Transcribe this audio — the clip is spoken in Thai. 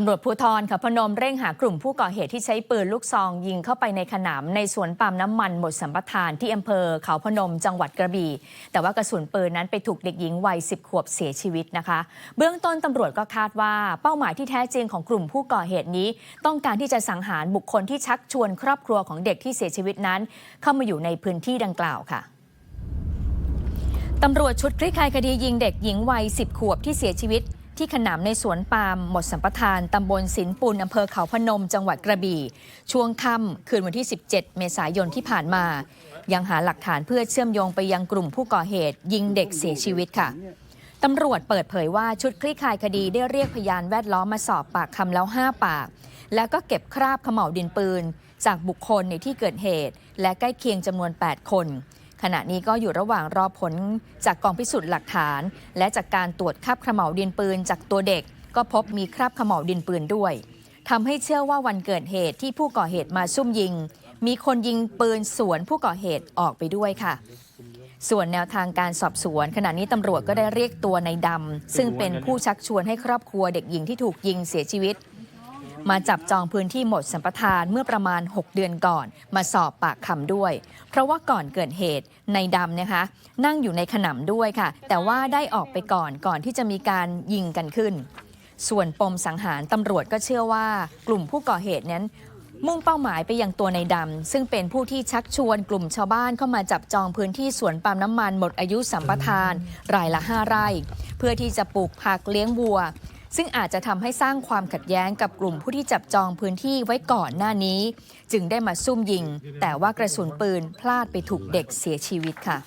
ตำรวจภูธรขับพนมเร่งหากลุ่มผู้ก่อเหตุที่ใช้ปืนลูกซองยิงเข้าไปในขนำในสวนปาล์มน้ำมันหมดสัมปทานที่อำเภอเขาพนมจังหวัดกระบี่ แต่ว่ากระสุนปืนนั้นไปถูกเด็กหญิงวัย 10 ขวบเสียชีวิตนะคะ เบื้องต้นตำรวจก็คาดว่า เป้าหมายที่แท้จริงของกลุ่มผู้ก่อเหตุนี้ ต้องการที่จะสังหารบุคคลที่ชักชวนครอบครัวของเด็กที่เสียชีวิตนั้น เข้ามาอยู่ในพื้นที่ดังกล่าวค่ะตำรวจชุดคลี่คลายคดียิงเด็กหญิงวัย 10 ขวบที่เสียชีวิต ที่ขนำในสวนปาล์มหมดสัมปทานตำบลสินปุลอำเภอเขาพนม จังหวัดกระบี่ ช่วงค่ำคืนวันที่ 17 เมษายนที่ผ่านมา ยังหาหลักฐานเพื่อเชื่อมโยงไปยังกลุ่มผู้ก่อเหตุ ยิงเด็กเสียชีวิตค่ะตำรวจเปิดเผยว่าชุดคลี่คลายคดีได้เรียกพยานแวดล้อมมาสอบปากคำแล้ว 5 ปาก แล้วก็เก็บคราบขม่าวดินปืน จากบุคคลในที่เกิดเหตุ และใกล้เคียงจำนวน 8 คน ขณะนี้ก็อยู่ระหว่างรอผลจากกองพิสูจน์หลักฐาน และจากการตรวจคราบขม่าวดินปืนจากตัวเด็ก ก็พบมีคราบขม่าวดินปืนด้วยทำให้เชื่อว่าวันเกิดเหตุที่ผู้ก่อเหตุมาซุ่มยิง มีคนยิงปืนสวนผู้ก่อเหตุออกไปด้วยค่ะ ส่วนแนวทางการสอบสวน ขณะนี้ตำรวจก็ได้เรียกตัวในดำซึ่งเป็นผู้ชักชวนให้ครอบครัวเด็กหญิงที่ถูกยิงเสียชีวิต มาจับจองพื้นที่หมดสัมปทานเมื่อประมาณ 6 เดือนก่อน มาสอบปากคำด้วย เพราะว่าก่อนเกิดเหตุในดำนะคะ นั่งอยู่ในขนำด้วยค่ะ แต่ว่าได้ออกไปก่อนก่อนที่จะมีการยิงกันขึ้น ส่วนปมสังหารตำรวจก็เชื่อว่ากลุ่มผู้ก่อเหตุนั้นมุ่งเป้าหมายไปยังตัวในดำ ซึ่งเป็นผู้ที่ชักชวนกลุ่มชาวบ้านเข้ามาจับจองพื้นที่สวนปาล์มน้ำมันหมดอายุสัมปทาน รายละ 5 ไร่ เพื่อที่จะปลูกผักเลี้ยงวัว ซึ่งอาจจะทำให้สร้างความขัดแย้งกับกลุ่มผู้ที่จับจองพื้นที่ไว้ก่อนหน้านี้ จึงได้มาซุ่มยิง แต่ว่ากระสุนปืนพลาดไปถูกเด็กเสียชีวิตค่ะ